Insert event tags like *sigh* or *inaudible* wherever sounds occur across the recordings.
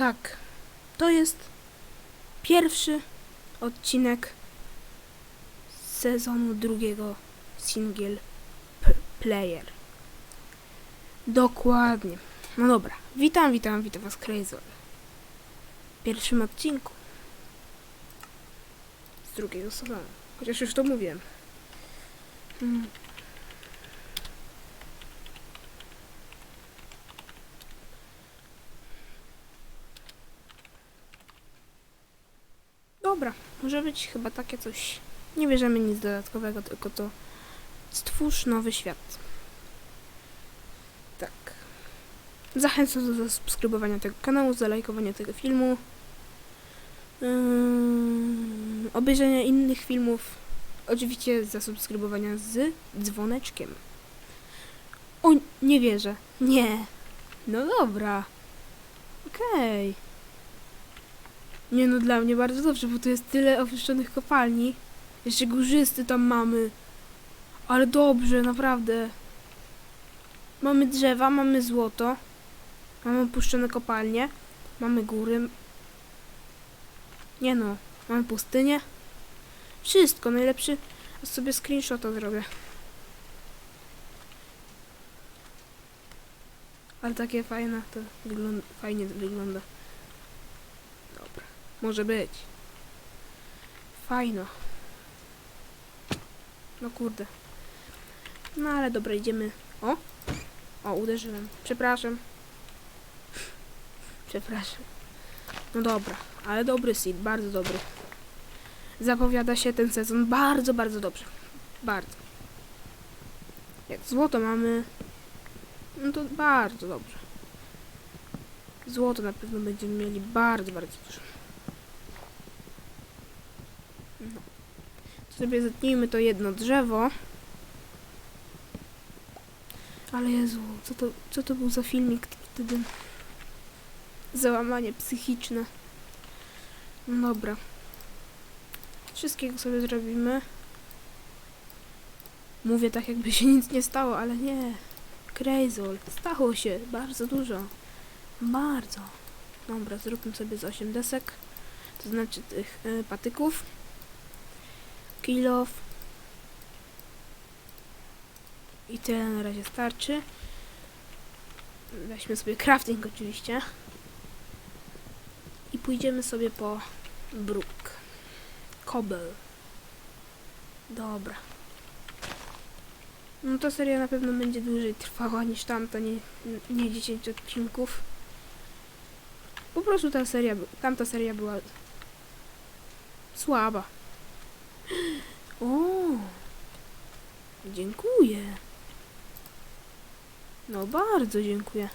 Tak, to jest pierwszy odcinek sezonu drugiego single player. Dokładnie. No dobra, witam, witam, witam was Crazy. W pierwszym odcinku z drugiego sezonu. Chociaż już to mówiłem. Mm. Dobra, może być chyba takie coś. Nie bierzemy nic dodatkowego, tylko to stwórz nowy świat. Tak. Zachęcam do zasubskrybowania tego kanału, zalajkowania tego filmu, yy, obejrzenia innych filmów, oczywiście zasubskrybowania z dzwoneczkiem. O, nie wierzę. Nie. No dobra. Okej. Nie no, dla mnie bardzo dobrze, bo tu jest tyle opuszczonych kopalni. Jeszcze górzysty tam mamy. Ale dobrze, naprawdę. Mamy drzewa, mamy złoto. Mamy opuszczone kopalnie. Mamy góry. Nie no, mamy pustynię. Wszystko, najlepszy. A sobie screenshota zrobię. Ale takie fajne, to wygląda, fajnie wygląda. Może być. Fajno. No kurde. No ale dobra, idziemy. O! O, uderzyłem. Przepraszam. *laughs* Przepraszam. No dobra, ale dobry seed, bardzo dobry. Zapowiada się ten sezon bardzo, bardzo dobrze. Bardzo. Jak złoto mamy, no to bardzo dobrze. Złoto na pewno będziemy mieli bardzo, bardzo dużo. No. Sobie zetnijmy to jedno drzewo. Ale Jezu, co to, co to był za filmik wtedy? Załamanie psychiczne. No dobra. Wszystkiego sobie zrobimy. Mówię tak, jakby się nic nie stało, ale nie. Crazol. Stało się bardzo dużo. Bardzo. Dobra, zróbmy sobie z 8 desek. To znaczy tych y, patyków. Kill off. I tyle na razie starczy. Weźmy sobie crafting oczywiście. I pójdziemy sobie po bruk. Kobel. Dobra. No to seria na pewno będzie dłużej trwała niż tamta, nie, nie 10 odcinków. Po prostu ta seria, tamta seria była słaba. O, dziękuję. No bardzo dziękuję.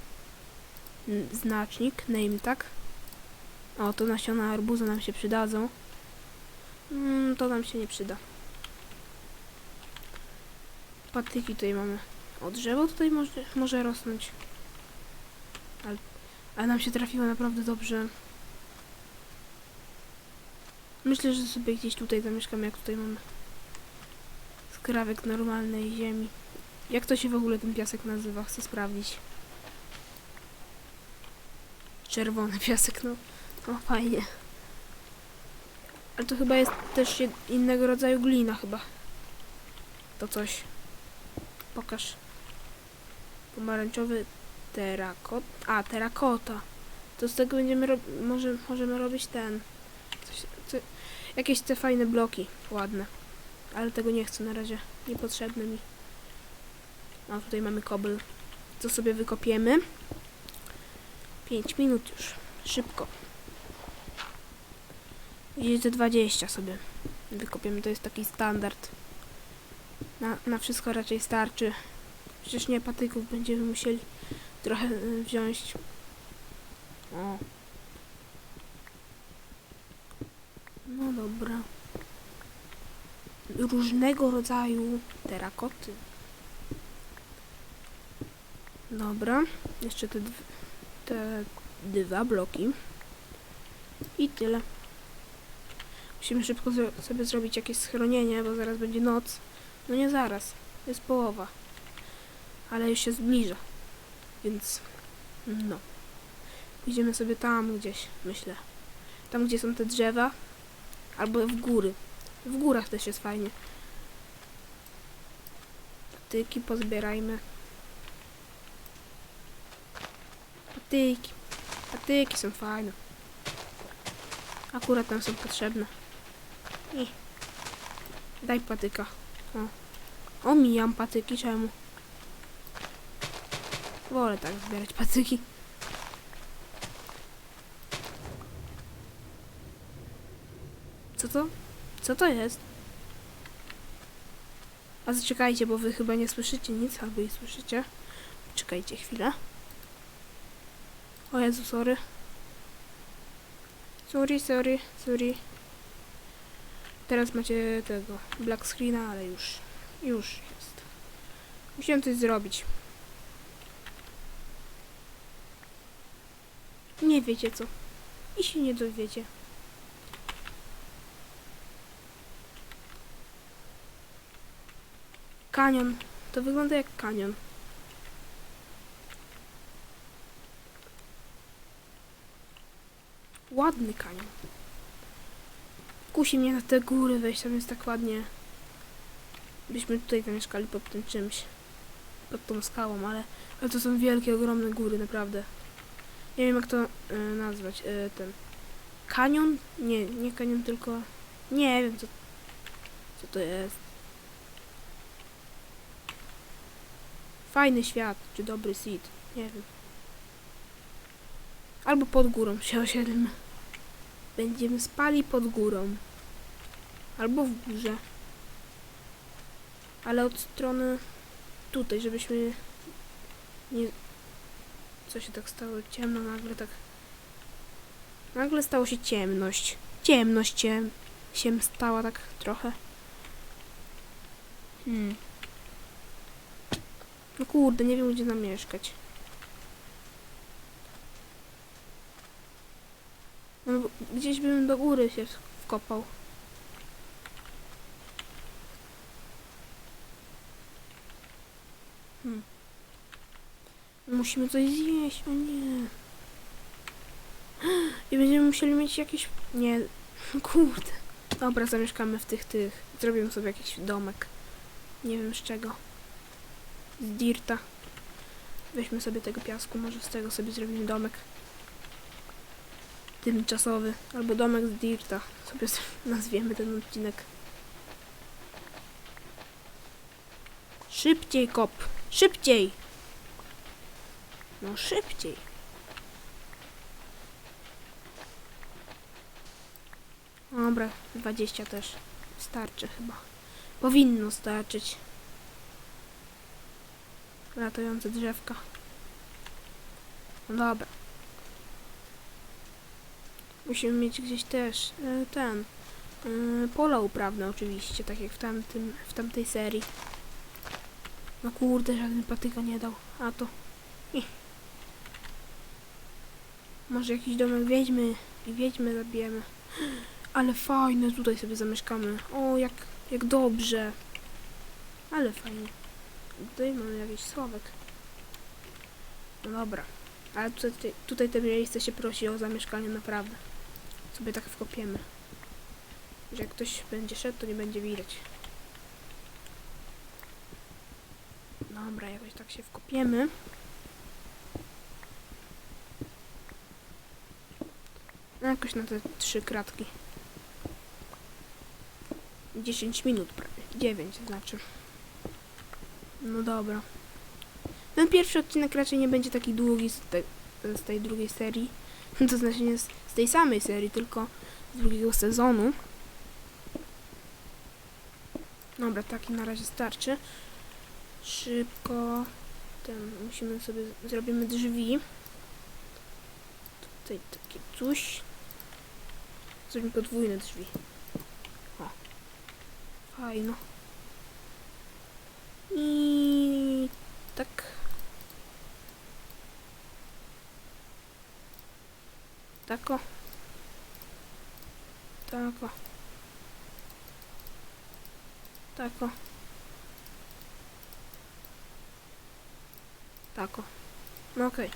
Znacznik, name tak. O, to nasiona arbuza nam się przydadzą. Mm, to nam się nie przyda. Patyki tutaj mamy. O, drzewo tutaj może, może rosnąć. Ale, ale nam się trafiło naprawdę dobrze. Myślę, że sobie gdzieś tutaj zamieszkamy, jak tutaj mamy skrawek normalnej ziemi. Jak to się w ogóle ten piasek nazywa? Chcę sprawdzić. Czerwony piasek, no. O, fajnie. Ale to chyba jest też innego rodzaju glina chyba. To coś. Pokaż. Pomarańczowy terakot. A, terakota. To z tego będziemy. Może, możemy robić ten. Jakieś te fajne bloki. Ładne. Ale tego nie chcę na razie. Niepotrzebne mi. A tutaj mamy kobyl. Co sobie wykopiemy. 5 minut już. Szybko. Gdzieś ze 20 sobie wykopiemy. To jest taki standard. Na, na wszystko raczej starczy. Przecież nie patyków będziemy musieli trochę y, wziąć. O. No dobra. Różnego rodzaju terakoty. Dobra. Jeszcze te, te dwa bloki. I tyle. Musimy szybko sobie zrobić jakieś schronienie, bo zaraz będzie noc. No nie zaraz. Jest połowa. Ale już się zbliża. Więc no. Pójdziemy sobie tam gdzieś, myślę. Tam, gdzie są te drzewa. Albo w góry. W górach też jest fajnie. Patyki pozbierajmy. Patyki. Patyki są fajne. Akurat tam są potrzebne. I. Daj patyka. O. Omijam patyki, czemu? Wolę tak zbierać patyki. Co to? Co to jest? A zaczekajcie, bo wy chyba nie słyszycie nic, albo i słyszycie. Czekajcie chwilę. O Jezu, sorry. Sorry, sorry, sorry. Teraz macie tego black screena, ale już, już jest. Musiałem coś zrobić. Nie wiecie co. I się nie dowiecie. Kanion. To wygląda jak kanion. Ładny kanion. Kusi mnie na te góry wejść, tam jest tak ładnie. Byśmy tutaj zamieszkali pod tym czymś. Pod tą skałą, ale, ale to są wielkie, ogromne góry, naprawdę. Nie wiem jak to e, nazwać. E, ten. Kanion? Nie, nie kanion, tylko. Nie wiem co, co to jest. Fajny świat, czy dobry seed. Nie wiem. Albo pod górą się osiedlmy. Będziemy spali pod górą. Albo w górze. Ale od strony tutaj, żebyśmy nie... Co się tak stało? Ciemno nagle tak... Nagle stało się ciemność. Ciemność ciem... się stała tak trochę. Hmm. No kurde, nie wiem gdzie zamieszkać. No, bo gdzieś bym do góry się wkopał. Hmm. Musimy coś zjeść, o nie. *gasps* I będziemy musieli mieć jakieś... Nie, *laughs* kurde. Dobra, zamieszkamy w tych, tych. Zrobimy sobie jakiś domek. Nie wiem z czego. Z dirta. Weźmy sobie tego piasku, może z tego sobie zrobimy domek. Tymczasowy. Albo domek z dirta. Sobie *laughs* nazwiemy ten odcinek. Szybciej kop! Szybciej! No szybciej! Dobra, 20 też. Starczy chyba. Powinno starczyć. Latające drzewka. Dobra. Musimy mieć gdzieś też e, ten e, pola uprawne oczywiście, tak jak w tamtym, w tamtej serii. No kurde, żaden patyka nie dał. A to... Może jakiś domek wiedźmy i wiedźmy zabijemy. Ale fajne, tutaj sobie zamieszkamy. O, jak, jak dobrze. Ale fajnie. Tutaj mamy jakiś sławek. No dobra. Ale tutaj, tutaj to miejsce się prosi o zamieszkanie naprawdę. Sobie tak wkopiemy. Że jak ktoś będzie szedł, to nie będzie widać. Dobra, jakoś tak się wkopiemy. No jakoś na te trzy kratki. 10 minut prawie. 9 znaczy. No dobra. Ten pierwszy odcinek raczej nie będzie taki długi z, te, z tej drugiej serii. *laughs* To znaczy nie z, z tej samej serii, tylko z drugiego sezonu. Dobra, taki na razie starczy. Szybko. Ten, musimy sobie, zrobimy drzwi. Tutaj takie coś. Zrobimy podwójne drzwi. O. Fajno. I tak. Tako. Tako. Tako. Tako. No okej.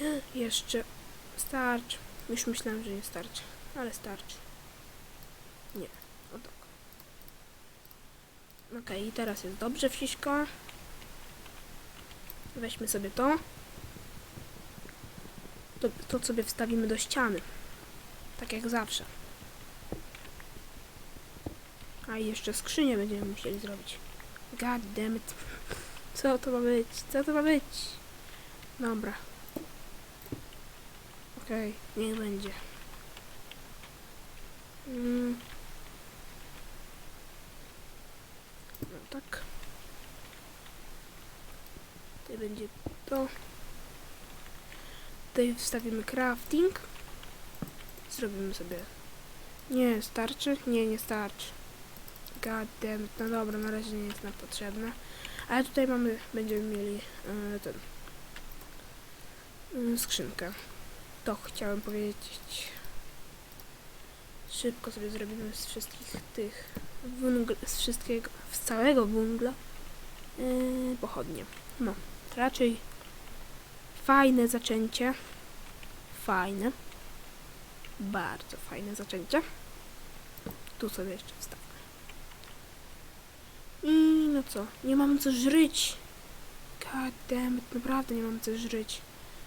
*gasps* Jeszcze starczy. Już myślałem, że nie starczy, ale starczy. Nie, o tak. I teraz jest dobrze wszystko. Weźmy sobie to. to. To sobie wstawimy do ściany. Tak jak zawsze. A jeszcze skrzynię będziemy musieli zrobić. God damn it. Co to ma być? Co to ma być? Dobra. Okej, niech będzie. Mm. No tak. Tutaj będzie to. Tutaj wstawimy crafting. Zrobimy sobie. Nie, starczy? Nie, nie starczy. God damn it. No dobra, na razie nie jest nam potrzebne. Ale tutaj mamy, będziemy mieli e, ten e, skrzynkę. To chciałem powiedzieć. Szybko sobie zrobimy z wszystkich tych wungl, z wszystkiego, z całego wungla yy, pochodnie. No, raczej fajne zaczęcie. Fajne. Bardzo fajne zaczęcie. Tu sobie jeszcze wstawmy. I no co, nie mamy co żryć. God damn it, naprawdę nie mamy co żryć.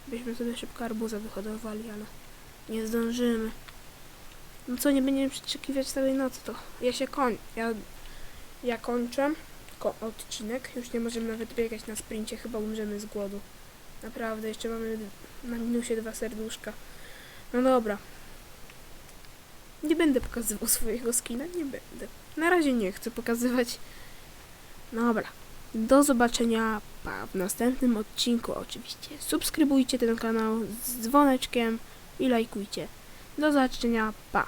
Byśmy sobie szybko arbuza wyhodowali, ale nie zdążymy. No co, nie będziemy przeczekiwać całej nocy, to ja się koń... Ja, ja kończę ko odcinek. Już nie możemy nawet biegać na sprincie, chyba umrzemy z głodu. Naprawdę, jeszcze mamy na minusie dwa serduszka. No dobra. Nie będę pokazywał swojego skina, nie będę. Na razie nie chcę pokazywać. Dobra. Do zobaczenia pa w następnym odcinku oczywiście. Subskrybujcie ten kanał z dzwoneczkiem i lajkujcie. Do zobaczenia, pa!